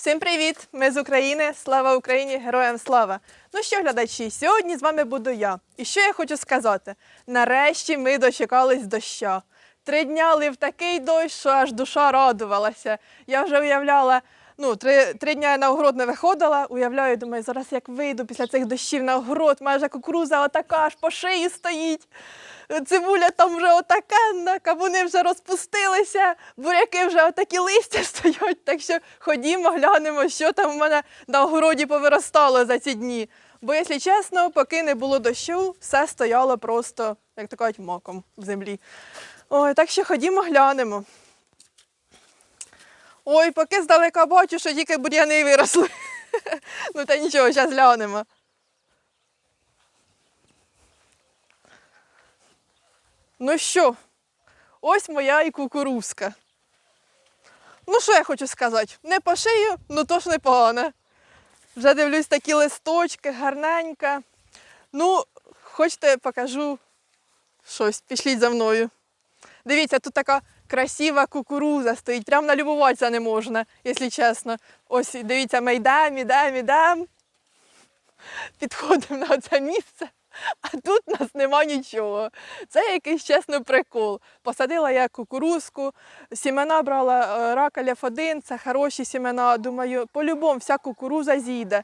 Всім привіт! Ми з України. Слава Україні! Героям слава! Ну що, глядачі, сьогодні з вами буду я. І що я хочу сказати? Нарешті ми дочекались доща. Три дня лив такий дощ, що аж душа радувалася. Я вже уявляла, ну, три, три дня я на огород не виходила. Уявляю, думаю, зараз як вийду після цих дощів на огород, майже кукуруза отака аж по шиї стоїть. Цибуля там вже отака, кавуни вже розпустилися, буряки вже отакі листя стоять. Так що ходімо, глянемо, що там в мене на огороді повиростало за ці дні. Бо, якщо чесно, поки не було дощу, все стояло просто, як то кажуть, моком в землі. Ой, так що ходімо, глянемо. Ой, поки здалека бачу, що тільки бур'яни виросли. Ну та нічого, зараз глянемо. Ну що, ось моя і кукурузка. Ну, що я хочу сказати? Не по шию, ну то ж непогано. Вже дивлюсь такі листочки, гарненька. Ну, хочете, покажу щось. Пішліть за мною. Дивіться, тут така красива кукуруза стоїть. Прям налюбуватися не можна, якщо чесно. Ось дивіться, ми йдемо, йдемо, йдемо. Підходимо на це місце. А тут нас нема нічого. Це якийсь чесно прикол. Посадила я кукурузку, сімена брала е, рака F1, це хороші сімена. Думаю, по-любому вся кукуруза зійде.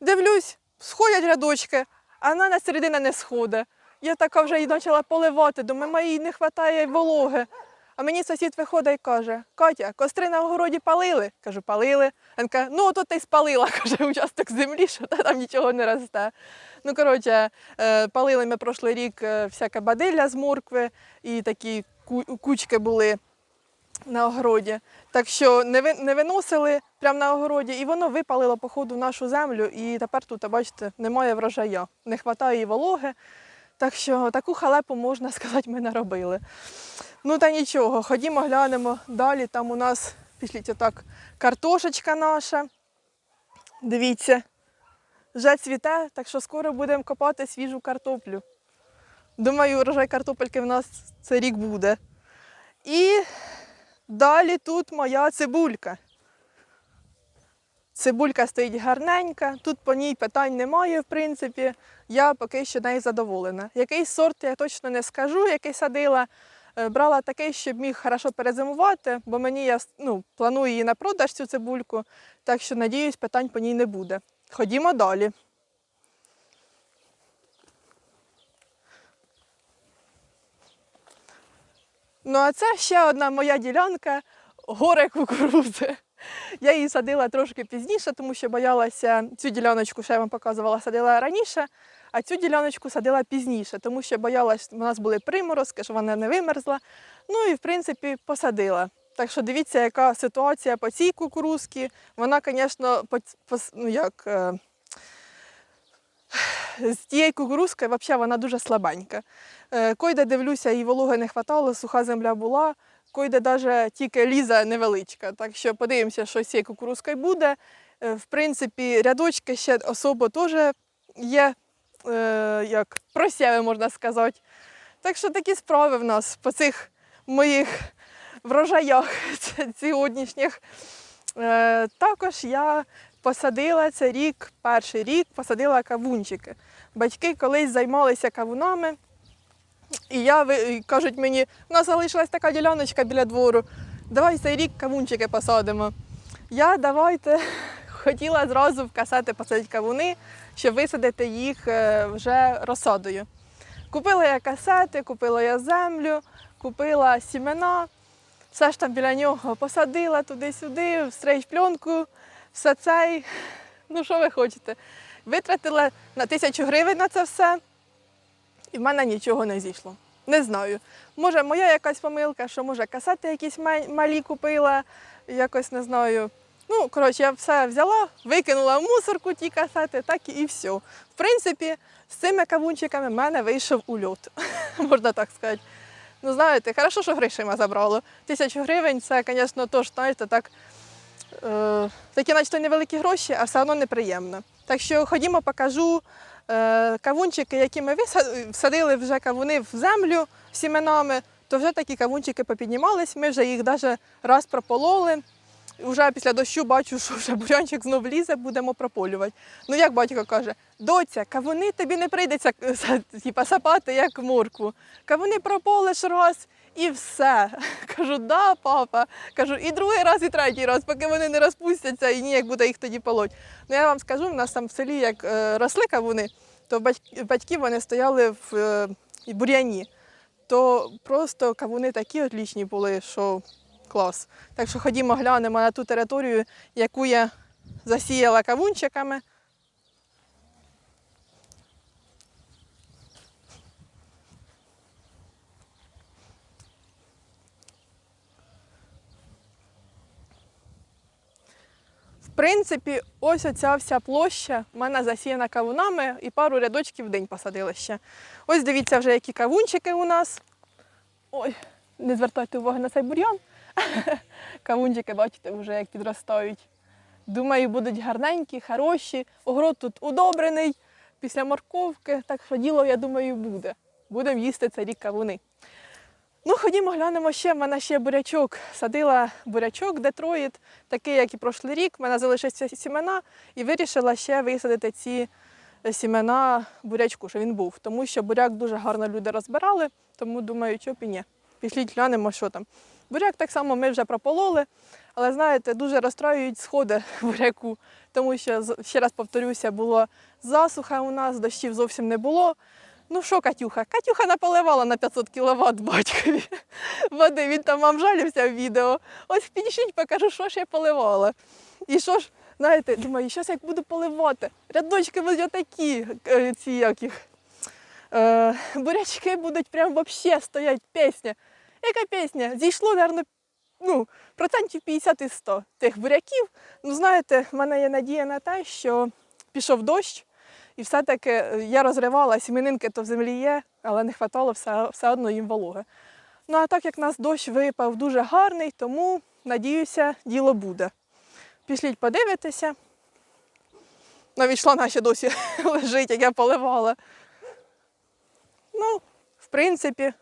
Дивлюсь, сходять рядочки, а вона на середину не сходить. Я така вже і почала поливати, думаю, моїй не вистачає вологи. А мені сусід виходить і каже: Катя, костри на огороді палили? Кажу, палили. Він каже, ну то ти спалила, каже, участок землі, що там нічого не росте. Ну, коротше, е, палили ми прошлий рік е, всяке бадилля з моркви і такі кучки були на огороді. Так що не, виносили прямо на огороді, і воно випалило по ходу в нашу землю. І тепер тут, бачите, немає врожая, не вистачає і вологи. Так що таку халепу, можна сказати, ми наробили. Ну та нічого, ходімо, глянемо далі. Там у нас, пішліть отак, картошечка наша. Дивіться, вже цвіте, так що скоро будемо копати свіжу картоплю. Думаю, урожай картопельки в нас цей рік буде. І далі тут моя цибулька. Цибулька стоїть гарненька, тут по ній питань немає, в принципі. Я поки що нею задоволена. Який сорт я точно не скажу, який садила. Е, Брала такий, щоб міг хорошо перезимувати, бо мені я ну, планую її на продаж цю цибульку, так що надіюсь, питань по ній не буде. Ходімо далі. Ну, а це ще одна моя ділянка горе кукурудзи. Я її садила трошки пізніше, тому що боялася цю діляночку, що я вам показувала, садила раніше, а цю діляночку садила пізніше, тому що боялась, у нас були приморозки, що вона не вимерзла. Ну і в принципі посадила. Так що дивіться, яка ситуація по цій кукурузці. Вона, звісно, по, по, ну, як, е, з тієї кукурузки взагалі вона дуже слабенька. Е, Койде дивлюся, і вологи не хватало, суха земля була. Койде навіть тільки ліза невеличка. Так що подивимося, що з цією кукурузкою буде. Е, В принципі, рядочки ще особо теж є, е, як просяви, можна сказати. Так що такі справи в нас по цих моїх врожаях сьогоднішніх. Е, Також я посадила цей рік, перший рік посадила кавунчики. Батьки колись займалися кавунами. І я і кажуть мені, у нас залишилась така діляночка біля двору. Давай цей рік кавунчики посадимо. Я давайте хотіла зразу в касети посадити кавуни, щоб висадити їх е, вже розсадою. Купила я касети, купила я землю, купила сімена, все ж там біля нього посадила туди-сюди, в стрейч пленку, все це. Ну, що ви хочете? Витратила на тисячу гривень на це все і в мене нічого не зійшло. Не знаю. Може, моя якась помилка, що може касети якісь малі купила, якось не знаю. Ну, коротше, я все взяла, викинула в мусорку ті касети, так і все. В принципі, з цими кавунчиками в мене вийшов ульот, можна так сказати. Ну, знаєте, хорошо, що грошима забрало. Тисячу гривень це, звісно, теж, знаєте, так, е, такі, наче невеликі гроші, а все одно неприємно. Так що ходімо, покажу кавунчики, які ми всадили вже кавуни в землю сіменами, то вже такі кавунчики попіднімались. Ми вже їх навіть раз пропололи. Вже після дощу бачу, що вже бурянчик знов лізе, будемо прополювати. Ну як батько каже, доця, кавуни тобі не прийдеться е, сапати, як моркву. Кавуни прополиш раз і все. Кажу, да, папа. Кажу, і другий раз, і третій раз, поки вони не розпустяться і ніяк буде їх тоді полоть. Ну я вам скажу, в нас там в селі як е, росли кавуни, то батьки, вони стояли в е, бур'яні. То просто кавуни такі отлічні були, що клас. Так що ходімо глянемо на ту територію, яку я засіяла кавунчиками. Принципі, ось оця вся площа в мене засіяна кавунами і пару рядочків в день посадила ще. Ось дивіться вже, які кавунчики у нас. Ой, не звертайте уваги на цей бур'ян. Кавунчики, бачите, вже як підростають. Думаю, будуть гарненькі, хороші. Огород тут удобрений після морковки, так що діло, я думаю, буде. Будемо їсти цей рік кавуни. Ну, ходімо, глянемо ще. В мене ще бурячок. Садила бурячок Детроїт, такий, як і прошлий рік. В мене залишилися сімена і вирішила ще висадити ці е, сімена бурячку, що він був. Тому що буряк дуже гарно люди розбирали, тому думаю, що б і ні. Пішліть глянемо, що там. Буряк так само ми вже пропололи, але знаєте, дуже розстраюють сходи буряку, тому що, ще раз повторюся, була засуха у нас, дощів зовсім не було. Ну що, Катюха? Катюха наполивала на 500 кВт батькові води. Він там вам жалівся в відео. Ось підійшіть, покажу, що ж я поливала. І що ж, знаєте, думаю, щось як буду поливати. Рядочки будуть отакі, е, ці як їх. Е, бурячки будуть прям вообще стоять пісня. Яка пісня? Зійшло, мабуть, ну, процентів 50 і 100 тих буряків. Ну, знаєте, в мене є надія на те, що пішов дощ, і все-таки е, я розривала, сімінинки то в землі є, але не вистачало все, все одно їм вологи. Ну а так як нас дощ випав дуже гарний, тому надіюся, діло буде. Пішліть подивитися. Навіть шланга ще досі лежить, як я поливала. Ну, в принципі,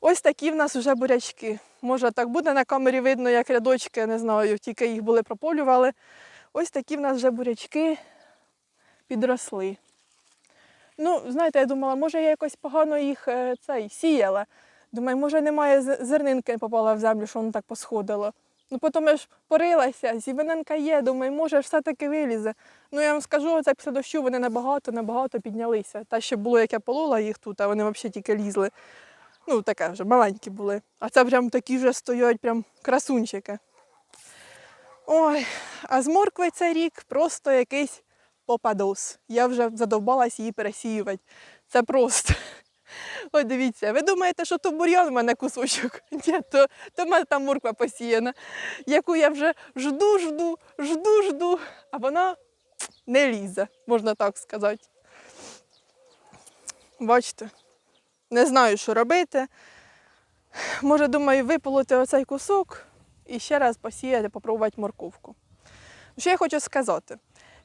ось такі в нас вже бурячки. Може, так буде на камері видно, як рядочки, не знаю, тільки їх були прополювали. Ось такі в нас вже бурячки підросли. Ну, знаєте, я думала, може я якось погано їх е, цей, сіяла. Думаю, може немає зернинки попала в землю, що воно так посходило. Ну, потім я ж порилася, зібененка є, думаю, може все-таки вилізе. Ну, я вам скажу, це після дощу вони набагато, набагато піднялися. Та ще було, як я полола їх тут, а вони взагалі тільки лізли. Ну, таке вже маленькі були. А це прям такі вже стоять, прям красунчики. Ой, а з моркви цей рік просто якийсь попадос. Я вже задовбалась її пересіювати. Це просто. Ой, дивіться, ви думаєте, що то бур'ян в мене кусочок? Ні, то, то в мене там морква посіяна, яку я вже жду, жду, жду, жду, а вона не лізе, можна так сказати. Бачите, не знаю, що робити. Може, думаю, виполоти оцей кусок і ще раз посіяти, попробувати морковку. Що я хочу сказати?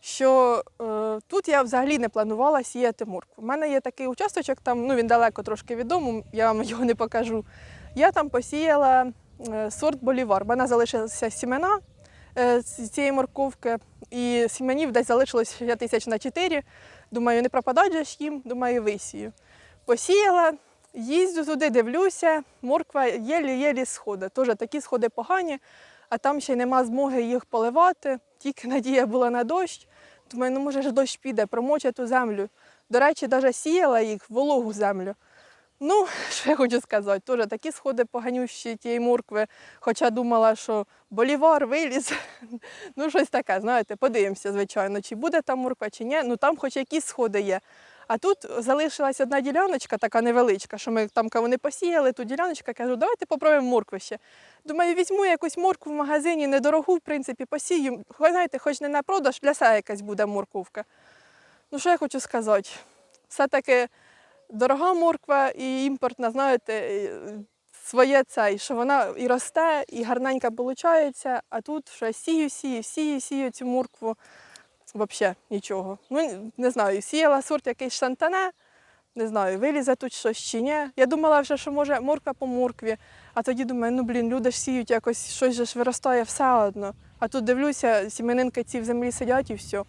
Що е, тут я взагалі не планувала сіяти моркву. У мене є такий участочок, там, ну він далеко трошки від дому, я вам його не покажу. Я там посіяла е, сорт болівар. У мене залишилися сімена е, цієї морковки, і сіменів десь залишилось ще тисяч на 4. Думаю, не пропадать же ж їм, думаю, висію. Посіяла, їздю туди, дивлюся, морква єлі-єлі сходить. Теж такі сходи погані, а там ще нема змоги їх поливати. Тільки надія була на дощ. Думаю, ну може ж дощ піде, промоче ту землю. До речі, навіть сіяла їх в вологу землю. Ну, що я хочу сказати, теж такі сходи поганющі тієї моркви, хоча думала, що болівар виліз. Ну, щось таке, знаєте, подивимося, звичайно, чи буде там морква, чи ні. Ну там хоч якісь сходи є. А тут залишилась одна діляночка, така невеличка, що ми там кого не посіяли, ту діляночка, кажу, давайте попробуємо моркви ще. Думаю, візьму якусь моркву в магазині, недорогу, в принципі, посію. Знаєте, хоч не на продаж, для себе якась буде морковка. Ну, що я хочу сказати? Все-таки дорога морква і імпортна, знаєте, е, своє цей, що вона і росте, і гарненька виходить, а тут що сію, сію, сію, сію цю моркву. Взагалі нічого. Ну, не знаю, сіяла сорт якийсь шантане, не знаю, вилізе тут щось чи ні. Я думала вже, що може морква по моркві, а тоді думаю, ну блін, люди ж сіють якось щось же ж виростає все одно. А тут дивлюся, сіменинки ці в землі сидять і все.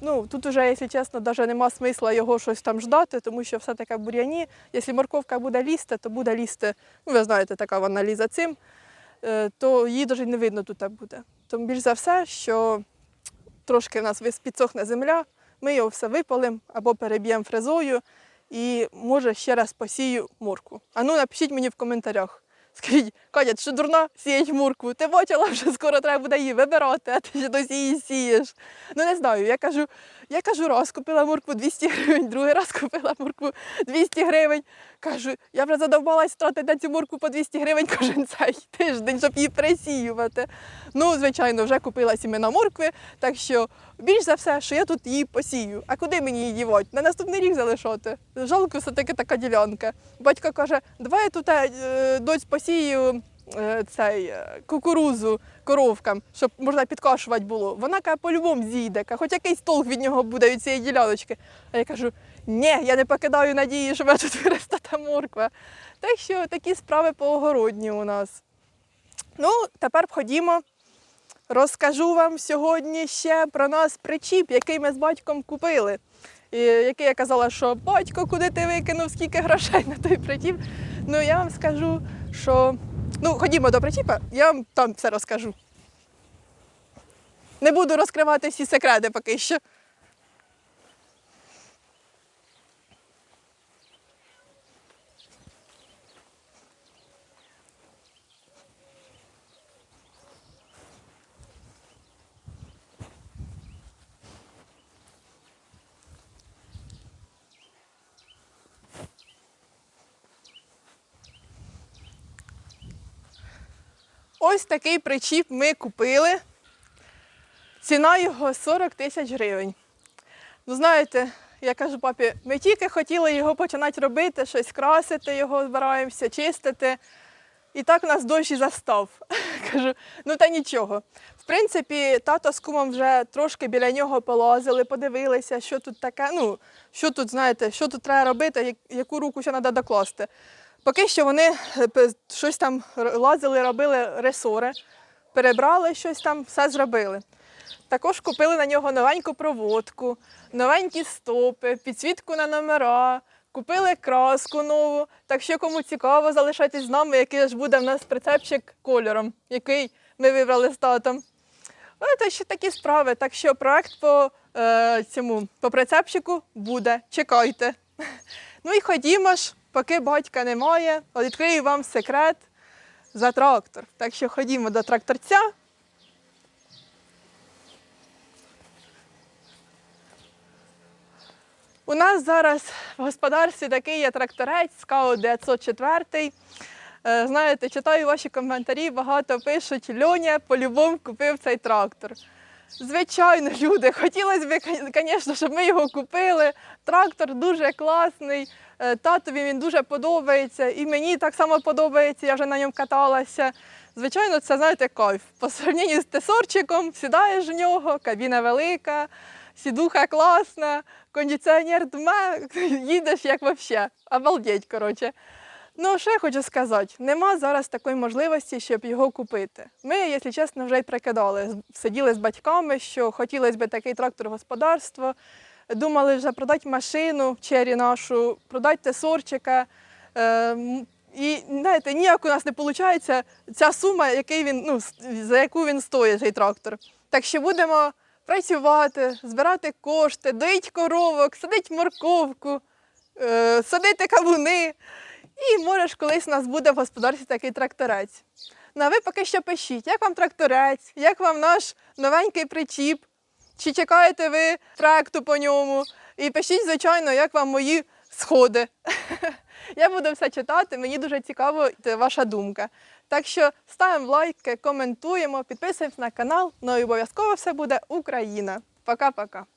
Ну, тут уже, якщо чесно, навіть нема смисла його щось там ждати, тому що все таке в бур'яні. Якщо морковка буде лізти, то буде лізти, ну ви знаєте, така вона лізе цим, е, то її навіть не видно тут буде. Тому більш за все, що трошки в нас підсохне земля, ми його все випалимо або переб'ємо фрезою і може ще раз посію моркву. А ну напишіть мені в коментарях. Скажіть, Катя, ти що дурна сіять моркву? Ти бачила, вже скоро треба буде її вибирати, а ти ще досі її сієш. Ну не знаю, я кажу, я кажу, раз купила моркву 200 гривень, другий раз купила моркву 200 гривень. Кажу, я вже задовбалась тратити на цю моркву по 200 гривень кожен цей тиждень, щоб її присіювати. Ну, звичайно, вже купила сімена моркви, так що більш за все, що я тут її посію. А куди мені її дівати? На наступний рік залишати. Жалко, все-таки така ділянка. Батько каже, давай я тут е, доць посію е, цей, е, кукурузу коровкам, щоб можна підкашувати було. Вона каже, по-любому зійде, хоч якийсь толк від нього буде від цієї діляночки. А я кажу, ні, я не покидаю надії, що мене тут виросте та морква. Так що такі справи по огородні у нас. Ну, тепер ходімо. Розкажу вам сьогодні ще про нас причіп, який ми з батьком купили. І який я казала, що батько, куди ти викинув, скільки грошей на той причіп. Ну я вам скажу, що ну ходімо до причіпа, я вам там все розкажу. Не буду розкривати всі секрети поки що. Ось такий причіп ми купили. Ціна його 40 тисяч гривень. Ну, знаєте, я кажу папі, ми тільки хотіли його починати робити, щось красити його, збираємося, чистити. І так нас дощ і застав. Кажу, ну та нічого. В принципі, тато з кумом вже трошки біля нього полазили, подивилися, що тут таке, ну, що тут, знаєте, що тут треба робити, яку руку ще треба докласти. Поки що вони е, щось там лазили, робили ресори, перебрали щось там, все зробили. Також купили на нього новеньку проводку, новенькі стопи, підсвітку на номера, купили краску нову. Так що кому цікаво, залишайтесь з нами, який ж буде в нас прицепчик кольором, який ми вибрали з татом. Ну, то ще такі справи. Так що проект по е, цьому по прицепчику буде. Чекайте. Ну і ходімо ж, поки батька немає, відкрию вам секрет за трактор. Так що ходімо до тракторця. У нас зараз в господарстві такий є тракторець Скаут 904. Е, Знаєте, читаю ваші коментарі, багато пишуть, Льоня по-любому купив цей трактор. Звичайно, люди, хотілося б, звісно, щоб ми його купили. Трактор дуже класний, е, татові він дуже подобається, і мені так само подобається, я вже на ньому каталася. Звичайно, це знаєте кайф. По сравненню з тесорчиком, сідаєш в нього, кабіна велика, сідуха класна, кондиціонер дме, їдеш як взагалі. Обалдеть, коротше. Ну, що я хочу сказати, нема зараз такої можливості, щоб його купити. Ми, якщо чесно, вже й прикидали. Сиділи з батьками, що хотілося б такий трактор господарство. Думали вже продати машину чері нашу, продати тесорчика. Е, і знаєте, ніяк у нас не виходить ця сума, який він, ну, за яку він стоїть, цей трактор. Так що будемо працювати, збирати кошти, доїть коровок, садити морковку, е, садити кавуни. І може ж колись у нас буде в господарстві такий тракторець. Ну а ви поки що пишіть, як вам тракторець, як вам наш новенький причіп, чи чекаєте ви проекту по ньому? І пишіть, звичайно, як вам мої сходи. Я буду все читати, мені дуже цікаво ваша думка. Так що ставимо лайки, коментуємо, підписуємось на канал, ну і обов'язково все буде Україна. Пока-пока.